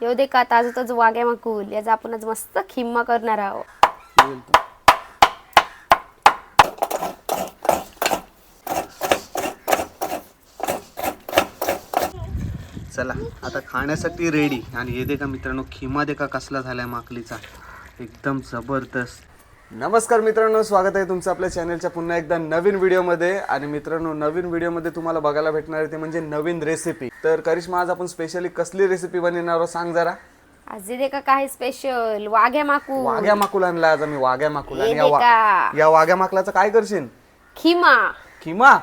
येऊ दे का ताजूतच ताजं वाग्या माकूल याचा आपण आज मस्त खिम्मा करणार आहोत. चला आता खाण्यासाठी रेडी आणि हे देखा मित्रांनो खिमा देखा कसला झालाय माकलीचा. एकदम जबरदस्त. नमस्कार मित्रांनो स्वागत आहे तुमचं आपल्या चॅनलच्या पुन्हा एकदा नवीन व्हिडिओमध्ये. आणि मित्रांनो नवीन व्हिडिओमध्ये तुम्हाला बघायला भेटणार आहे ते म्हणजे नवीन रेसिपी तर करिश्मा आज आपण स्पेशली कसली रेसिपी बनवणार आहोत सांग जरा. आज दे का काय स्पेशल वाघ्या माकूल वाघ्या माकुल आणला आज आम्ही वाघ्या माकुल आणि हे या वा- देखा. या वाघ्या माकलाचं काय करशील? खिमा. खिमा?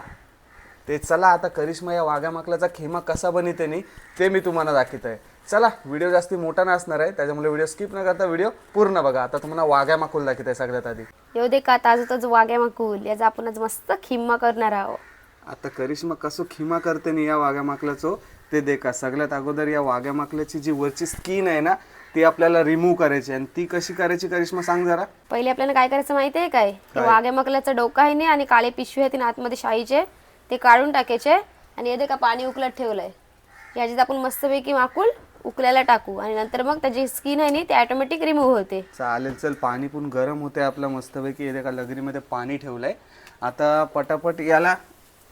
ते चला आता करिश्मा या वाघ्या माकलाचा खिमा कसा बनवते नी ते मी तुम्हाला दाखवत आहे चला व्हिडिओ जास्ती मोठा नसणार आहे. त्याच्यामुळे व्हिडिओ स्किप न करता व्हिडिओ पूर्ण बघा. आता तुम्हाला वाघ्या माकूल दाखवत आहे सगळ्यात आधी. येऊ दे का ताजं ताजं वाग्या माकूल. याचा आपण आज मस्त खिम्मा करणार आहोत. आता करिश्मा कसं खिमा करते नी या वाघ्या माकलाचं ते देखा सगळ्यात अगोदर या वाघ्या माकलाची जी वरची स्किन आहे ना ती आपल्याला रिमूव्ह करायची आणि ती कशी करायची करिश्मा सांग जरा. पहिले आपल्याला काय करायचं माहिती आहे काय? ते काय? वाघ्या मकल्याचं डोकं आहे ना आणि काळे पिशवी आहे ती ना आतमध्ये शाईचे. ते काढून टाकायचे. आणि येते का पाणी उकळत ठेवलंय. याच्यात आपण मस्तपैकी माकूल उकल्याला टाकू आणि नंतर मग त्याची स्किन आहे ना ती ऑटोमॅटिक रिमूव्ह होते. चालेल चल पाणी पण गरम होते आपलं मस्तपैकी. येते का लगरीमध्ये पाणी ठेवलंय. आता पटापट याला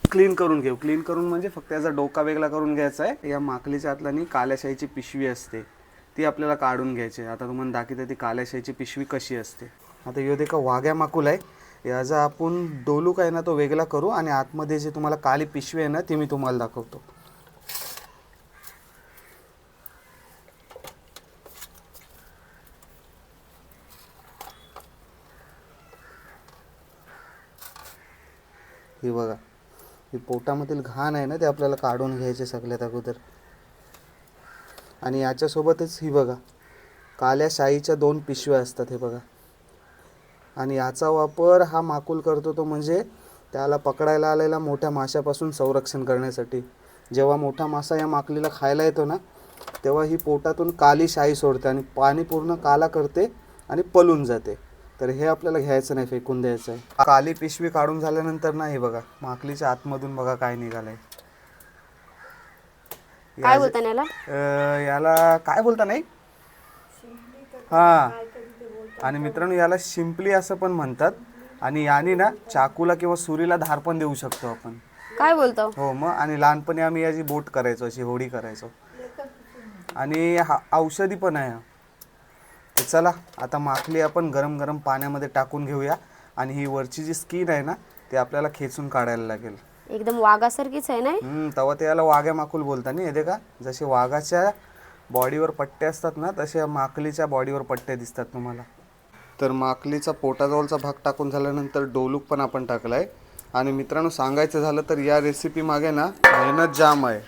क्लीन करून घेऊ. क्लीन करून म्हणजे फक्त याचा डोका वेगळा करून घ्यायचा आहे. या माकलीच्या आतला नी काल्याशाहीची पिशवी असते. ती आपल्याला काढून घ्यायची आहे. आता तुम्हाला दाखवते ती काल्याशाहीची पिशवी कशी असते. आता यो देखा वाघ्या माकूल आहे. याचा आपण डोलूक आहे ना तो वेगळा करू आणि आतमध्ये जे तुम्हाला काली पिशवी आहे ना ती मी तुम्हाला दाखवतो. हे बघा. हे पोटामधील घाण आहे ना ते आपल्याला काढून घ्यायचे सगळ्यात अगोदर. आणि याच्यासोबतच ही बघा काल्या शाईच्या दोन पिशव्या असतात हे बघा. आणि याचा वापर हा माकूल करतो तो म्हणजे त्याला पकडायला आलेला मोठ्या माशापासून संरक्षण करण्यासाठी. जेव्हा मोठा मासा या माकलीला खायला येतो ना तेव्हा ही पोटातून काली शाई सोडते आणि पाणी पूर्ण काला करते आणि पलून जाते. तर हे आपल्याला घ्यायचं नाही फेकून द्यायचं आहे काली पिशवी काढून झाल्यानंतर नाही बघा माकलीच्या आतमधून बघा काय निघालंय. काय बोलता याला? याला काय बोलता नाही? हा. आणि मित्रांनो याला शिंपली असं पण म्हणतात. आणि याने ना चाकूला किंवा सुरीला धार पण देऊ शकतो आपण. काय बोलतो? हो मग आणि लहानपणी आम्ही याची बोट करायचो अशी होडी करायचो. आणि हा औषधी पण आहे. तर चला आता माकली आपण गरम गरम पाण्यामध्ये टाकून घेऊया. आणि ही वरची जी स्किन आहे ना ती आपल्याला खेचून काढायला लागेल. एकदम वाघासारखीच आहे ना हम्म, तेव्हा ते याला वाघ्या माकूल बोलता नाही येते का जसे वाघाच्या बॉडीवर पट्टे असतात ना तसे माकलीच्या बॉडीवर पट्टे दिसतात तुम्हाला. तर माकलीचा पोटाजवळचा भाग टाकून झाल्यानंतर डोलूक पण आपण टाकलाय. आणि मित्रांनो सांगायचं झालं तर या रेसिपी मागे ना मेहनत जाम आहे.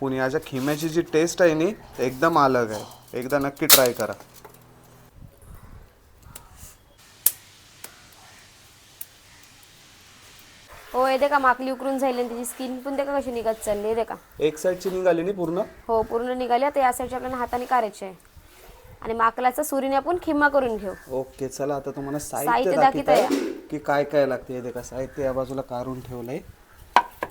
पण याच्या खिम्याची जी टेस्ट आहे नी एकदम अलग आहे. एकदा नक्की ट्राय करा. हो येते का? माकली उकरून जाईल आणि त्याची स्किन पण का कशी निघत चालली येते का एक साईडची निघाली नी पूर्ण? हो पूर्ण निघाली आता या साईडच्या आपल्याला हाताने काढायचे आहे. आणि माकलाचा सुरीने आपण खिम्मा करून घेऊ. ओके चला आता तुम्हाला साहित्य साहित्य दाखवत दाखवत आहे की काय काय लागते ते का साहित्य या बाजूला काढून ठेवलंय.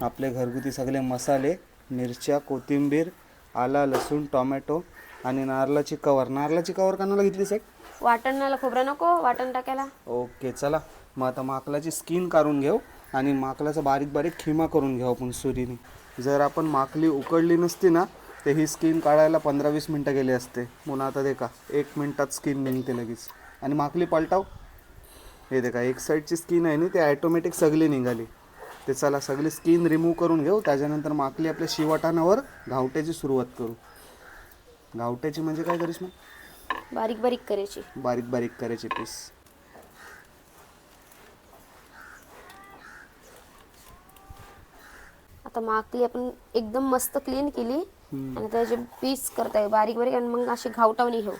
आपले घरगुती सगळे मसाले मिरच्या कोथिंबीर आला लसूण टोमॅटो आणि नारळाची कवर. नारळाची कवर कानाला घेतलीस एक? वाटणाला खोबरं नको वाटण टाकायला. ओके चला. मग आता माकलाची स्किन काढून घेऊ. आणि माकलाचा बारीक बारीक खिमा करून घेऊ आपण सुरीने. जर आपण माकली उकडली नसती ना तर ही स्किन काढायला पंधरा वीस मिनटं गेली असते. म्हणून आता देखा एक मिनटात स्किन निघते लगेच. आणि माकली पलटाव. हे देखा एक साईडची स्किन आहे ना ती ॲटोमॅटिक सगळी निघाली. ते चला सगळी स्किन रिमूव्ह करून घेऊ. त्याच्यानंतर माकली आपल्या शिवाटाणावर घावट्याची सुरुवात करू. घावट्याची म्हणजे काय करीस मग? बारीक बारीक करायची. बारीक बारीक करायचे पीस आता माकली आपण एकदम मस्त क्लीन केली. आणि त्याचे पीस करताय बारीक बारीक आणि मग अशी घावटावणी घेऊ.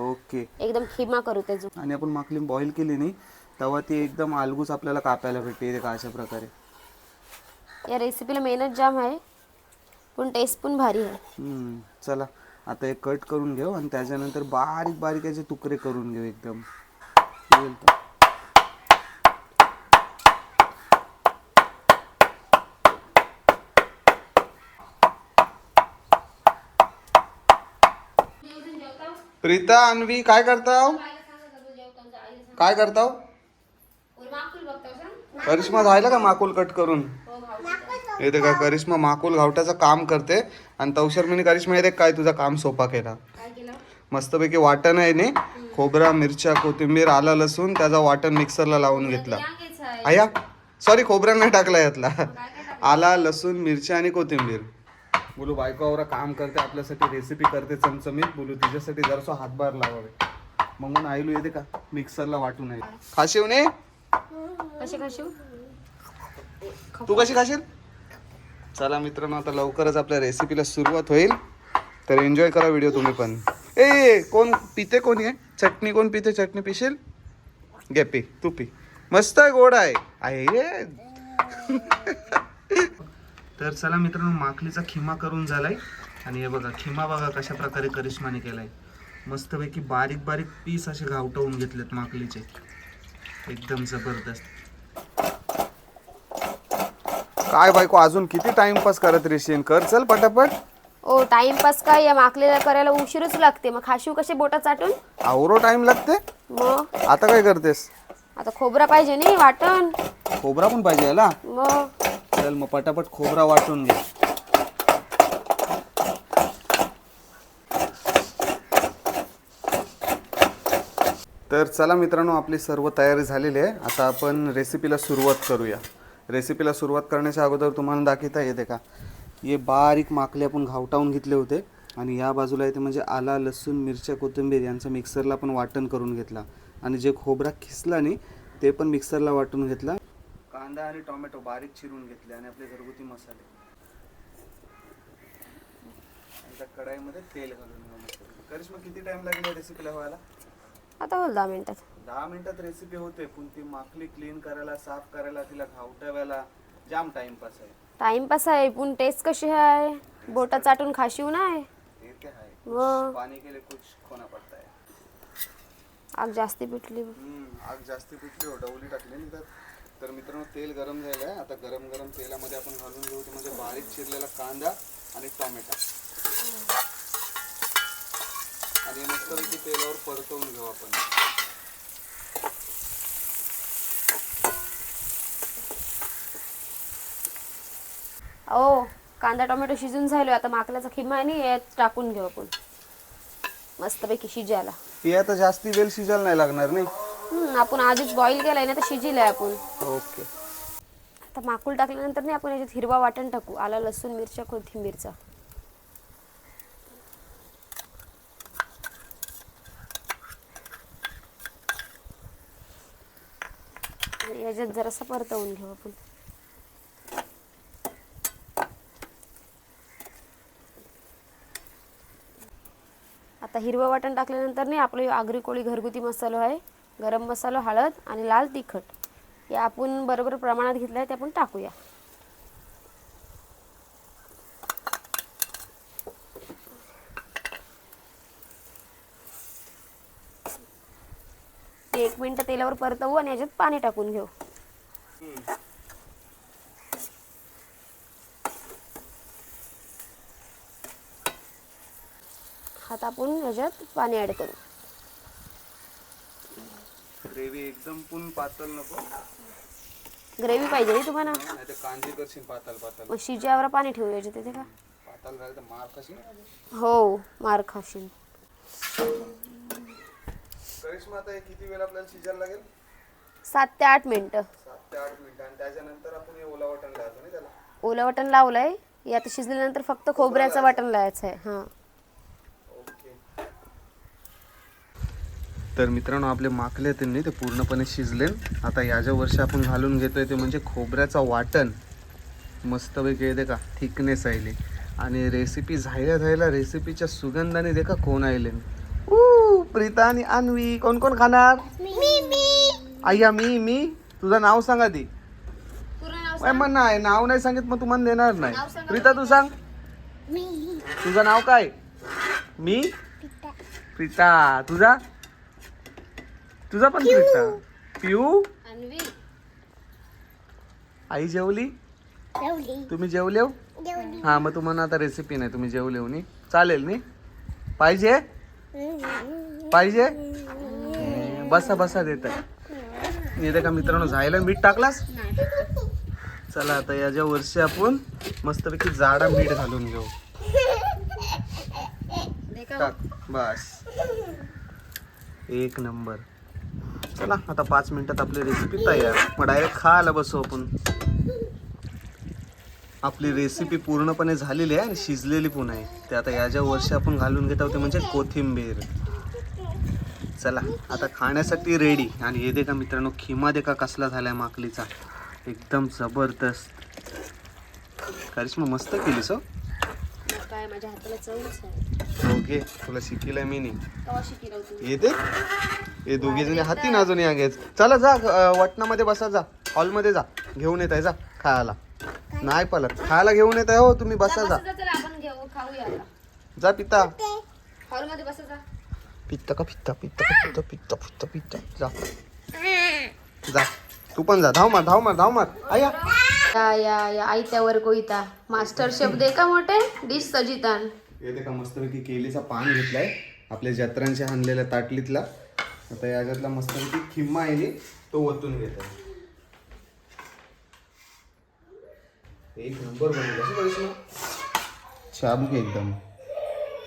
ओके. एकदम खिमा करू त्याचं आणि आपण माकली बॉईल केली नाही तेव्हा ती एकदम अलगूच आपल्याला कापायला भेटते का अशा प्रकारे. या रेसिपीला मेहनत जाम आहे पण टेस्ट पण भारी आहे. चला आता एक कट करून घेऊ आणि त्याच्यानंतर बारीक बारीक याचे तुकडे करून घेऊ एकदम. प्रीता अन्वी काय करताव? काय करताव? करिश्मा झाला का माकुल कट करून? येते का करिश्मा माकुल घावटाचं काम करते आणि तवशर्मीने करिश्मा येते काय तुझा काम सोपा केला. मस्तपैकी वाटण आहे ने? खोबरा मिरच्या कोथिंबीर आला लसूण त्याचा वाटण मिक्सरला लावून घेतला. आया सॉरी खोबरा नाही टाकला यातला. आला लसूण मिरच्या आणि कोथिंबीर. बोलू बायकोवर काम करते आपल्यासाठी रेसिपी करते चमचमीत. बोलू तिच्यासाठी जरासं हातभार लावावे. मग आईलू येते का? मिक्सरला वाटून आहे खाशीव ने? तू कशी खाशील? चला मित्रांनो आता लवकरच आपल्या रेसिपीला सुरुवात होईल. तर एन्जॉय करा व्हिडिओ तुम्ही पण. ए कोण पिते कोणी? आहे चटणी कोण पिते? चटणी पिशील? घे पी. तू पी. मस्त आहे गोड आहे. आहे तर चला मित्रांनो माकलीचा खिमा करून झालाय. आणि हे बघा खिमा बघा कशा प्रकारे करिश्माने केलाय. मस्तपैकी बारीक बारीक पीस असे घावटवून घेतलेत माकलीचे एकदम जबरदस्त. काय बायको अजून किती टाइमपास करत रेशीन कर चल पटापट. ओ टाइमपास काय या माकलेला करायला उशीरच लागते. मग खाशीव कसे बोटात चाटून? आवरो टाइम लागते. मग? आता काय करतेस? आता खोबरा पाहिजे नाही वाटण. खोबरा पण पाहिजे याला? मग? चल मग पटापट खोबरा वाटून घे. तर चला मित्रांनो आपली सर्व तयारी झालेली आहे. आता आपण रेसिपीला सुरुवात करूया. रेसिपीला सुरुवात करण्याच्या अगोदर तुम्हाला दाखवता येते का? हे बारीक माकले आपण घावटावून घेतले होते आणि या बाजूला येते म्हणजे आला लसूण मिरच्या कोथिंबीर यांचं मिक्सरला पण वाटण करून घेतला. आणि जे खोबरा खिसला नाही ते पण मिक्सरला वाटून घेतला. कांदा आणि टोमॅटो बारीक चिरून घेतले आणि आपले घरगुती मसाले. आणि त्या कढाईमध्ये तेल घालून घेऊ. करिश्मा किती टाइम लागेल रेसिपीला व्हायला? आता होईल दहा मिनिटात. दहा मिनिटात रेसिपी होते पण ती माखली क्लीन करायला साफ करायला तिला घावटाव्याला जाम टाइमपास आहे. टाइमपास आहे पण टेस्ट कशी आहे? बोटात चाटून खाशीव नाही ते ते आहे. मग पाणी केले कुछ खोना पडता है आग जास्ती पिटली. हम्म, आग जास्ती पिटली हो डवली टाकली ना त्यात. तर मित्रांनो तेल गरम झालं आहे आता गरम गरम तेलामध्ये आपण घालून घेऊ ते म्हणजे बारीक चिरलेला कांदा आणि टोमॅटो. आणि मस्तपैकी तेलावर परतवून घेऊ आपण. ओ कांदा टोमॅटो शिजून झालो. आता माकल्याचा खिमा यात टाकून घेऊ आपण. मस्तपैकी शिजायला. ती आता जास्ती वेळ शिजायला नाही लागणार नाही? हम्म, आपण आधीच बॉईल केलाय ना तर शिजिलाय आपण. ओके. आता माकूल टाकल्यानंतर नाही आपण याच्यात हिरवा वाटण टाकू. आला लसूण मिरच्या कोथिंबीरचा आणि याच्यात जरासा परतवून घेऊ आपण. आता हिरवं वाटण टाकल्यानंतर नाही आपलं आगरी कोळी घरगुती मसालो आहे. गरम मसाला हळद आणि लाल तिखट. हे आपण बरोबर प्रमाणात घेतलं आहे ते आपण टाकूया. ते एक मिनटं तेलावर परतवू आणि याच्यात पाणी टाकून घेऊ. आता आपण याच्यात पाणी ॲड करू. ग्रेव्ही एकदम पण पातळ नको. ग्रेव्ही पाहिजे नाही तुम्हाला? नाही तर कांजी करशील पातळ पातळ. मग शिजावर पाणी ठेवू याच्यात तिथे का? पातळ झालं तर मार कशी हो मार खाशील. करिश्मा आता हे किती वेळ आपल्याला शिजायला लागेल? सात ते आठ मिनिटं. सात ते आठ मिनिटं. आणि त्याच्यानंतर आपण हे ओला वाटण लावतो नाही त्याला? ओलं वाटण लावलंय. हे आता शिजल्यानंतर फक्त खोबऱ्याचं वाटण लावायचं आहे हां ओके तर मित्रांनो आपले माकले त्यांनी ते पूर्णपणे शिजले आता या ज्या वर्षी आपण घालून घेतोय ते म्हणजे खोबऱ्याचं वाटण. मस्तपैकी येते का थिकनेस आयले आणि रेसिपी झायला झायला रेसिपीच्या सुगंधाने दे का कोण आयले प्रीता आणि अन्वी. कोण कोण खाणार? आय्या मी मी. तुझं नाव सांगा ती म्हण नाही नाव नाही सांगित मग तुम्हाला देणार नाही. प्रीता तू सांग. तुझं नाव काय? मी? प्रीता. तुझा? तुझा पण प्रीता पिऊ आई जेवली? तुम्ही जेवले हा? मग तुम्हाला आता रेसिपी नाही तुम्ही जेवले नी. चालेल नी? पाहिजे? पाहिजे? हे, बसा बसा देत आहे. का मित्रांनो झायला मीठ टाकलास? चला आता याच्या वर्षी आपण मस्तपैकी जाडा मीठ घालून घेऊ? टाक बस. एक नंबर. चला आता पाच मिनिटात आपली रेसिपी तयार. मग डायरेक्ट खायला बसू आपण. आपली रेसिपी पूर्णपणे झालेली आहे आणि शिजलेली पण आहे. ते आता या ज्या वर्षी आपण घालून घेत आहोत ते म्हणजे कोथिंबीर. चला आता खाण्यासाठी रेडी आणि हे दे का मित्रांनो खिमा दे का कसला झालाय माकलीचा. एकदम जबरदस्त. करिश्मा मस्त हो. काय माझ्या हाताला चवच आहे. ओके तुला शिकलंय मी नाही. शिकली येते हे दोघे जणी हाती ना अजून या घ्यायच चला जा अं, वटणामध्ये बसा जा. हॉलमध्ये जा. घेऊन येत आहे जा खायला. नाही पालक खायला घेऊन येत आहे हो तुम्ही बसा जा. चला आपण घेऊ खाऊया आता. जा पिता. हॉलमध्ये बसा जा. पित्त का पित्ता पित्त का पित्त पित्त पित्त पित्त जा. जा. तू पण जा. धाव मार धाव मार धाव मार. आया. या या या. आई त्यावर कोईता मास्टर शेफ दे का मोठे? डिश सजितान. येते का मस्तपैकी केलीचा पान घेतलाय. आपल्या जत्रांच्या आणलेल्या ताटलीतला. आता याच्यातला मस्तपैकी खिम्मा आहे तो. ओतून घेत एक नंबर बनवलं. शाबूक एकदम.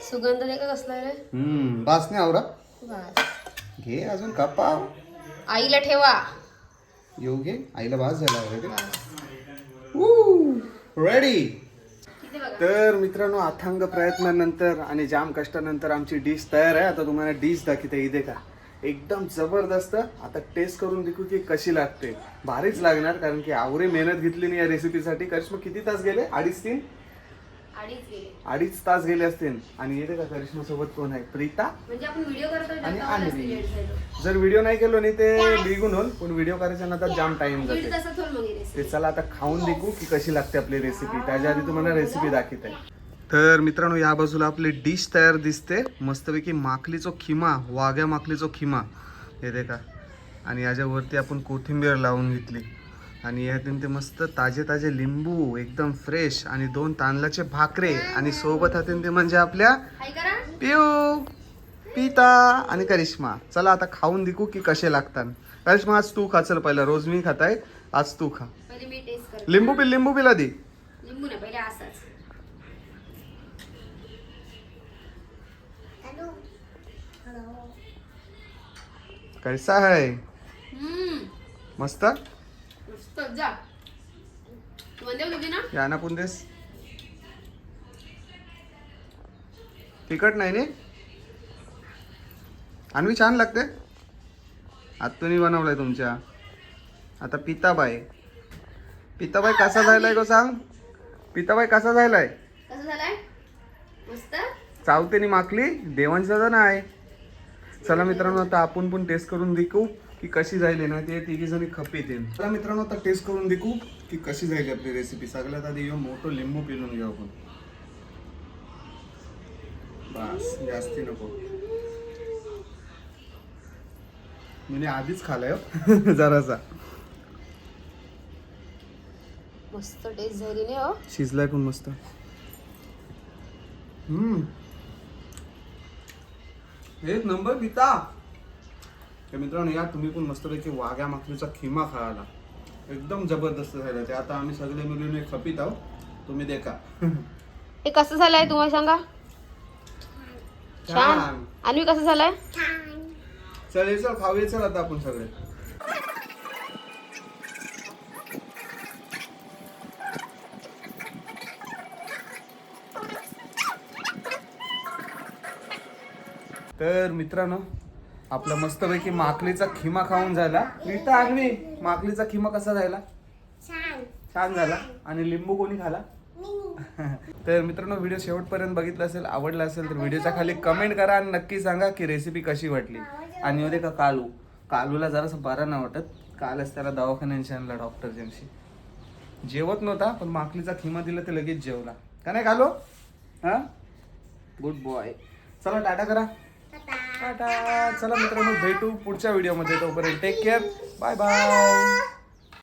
सुगंध दे का कसला रे? हम्म बास नाही आवरा? घे अजून कापा. आईला ठेवा. येऊ घे. आईला बास झाला ऑलरेडी रेडी तर मित्रांनो अथांग प्रयत्नानंतर आणि जाम कष्टानंतर आमची डिश तयार आहे. आता तुम्हाला डिश दाखवते. इथे का? एकदम जबरदस्त. आता टेस्ट करून देखू की कशी लागते. भारीच लागणार कारण की आवरे मेहनत घेतली नाही या रेसिपीसाठी करिश्मा किती तास गेले? अडीच तीन? अडीच तास गेले असतील. आणि येते का करिश्मा सोबत कोण आहे? प्रीता? म्हणजे आणि. जर व्हिडिओ नाही केलो नाही ते लिहून होईल पण व्हिडिओ करायच्या नंतर जाम टाइम जाते. ते चला आता खाऊन देखू की कशी लागते आपली रेसिपी त्याच्या आधी तुम्हाला रेसिपी दाखवत. आहे तर मित्रांनो या बाजूला आपली डिश तयार दिसते. मस्तपैकी माकलीचो खिमा वाघ्या माकलीचो खिमा. हे दे का आणि याच्यावरती आपण कोथिंबीर लावून घेतली. आणि यातून ते मस्त ताजे ताजे लिंबू एकदम फ्रेश आणि दोन तांदळाचे भाकरे. आणि सोबत हातून ते म्हणजे आपल्या पिऊ पिता आणि करिश्मा. चला आता खाऊन दिकू की कसे लागतात. करिश्मा आज तू खा. चल पहिला रोज मी खाताय. आज तू खा. लिंबू पिल लिंबू पिला दे लिंबू नाही पहिले असाच कैसा है. मस्त? मस्त जा. तू म्हणते होती ना? या ना पुंदेस तिखट नाही ने? आणवी छान लागते. आत्तूनी बनवलाय तुमच्या. आता पिताबाई. पिताबाई कसा झालाय गो सांग? पिताबाई कसा झालाय? कसं झालंय? मस्त. चावतेनी माकली देवांचा नाही. चला मित्रांनो आता आपण पण टेस्ट करून देखू की कशी जाईल ना ते तिघी जणी खप येते चला मित्रांनो आता टेस्ट करून देखू की कशी जाईल आपली रेसिपी सगळ्यात आधी ह्यो मोठं लिंबू पिलून घेऊ आपण. बस जास्ती नको. म्हणजे आधीच खालाय हो. जरासा. मस्त टेस्ट झाली नाही हो. शिजलाय पण मस्त. हम्म. एक नंबर पिता. तर मित्रांनो या तुम्ही पण मस्तपैकी वाघ्या माकलीचा खिमा खायला. एकदम जबरदस्त झाला ते. आता आम्ही सगळे मिळून एक खपीत आहोत. तुम्ही देखा. हे कसं झालंय तुम्हाला सांगा? छान. आणि कसं झालंय? चल हे चल खाऊया चल आता आपण सगळे. तर मित्रांनो आपला मस्तपैकी माकलीचा खिमा खाऊन झाला. रीता आगवी माकलीचा खिमा कसा झाला? छान. झाला. आणि लिंबू कोणी खाला? तर मित्रांनो व्हिडिओ शेवटपर्यंत बघितला असेल आवडला असेल तर व्हिडिओच्या खाली कमेंट करा आणि नक्की सांगा की रेसिपी कशी वाटली. आणि होते का कालू? कालूला जरासं बरं नाही वाटत. कालच त्याला दवाखान्याशी आणला डॉक्टरच्याशी जेवत नव्हता पण माकलीचा खिमा दिला ते लगेच जेवला. का नाही कालू? हा? गुड बॉय चला टाटा करा. टाटा चला मित्रांनो भेटू पुढच्या व्हिडिओमध्ये तोपर्यंत टेक केअर बाय बाय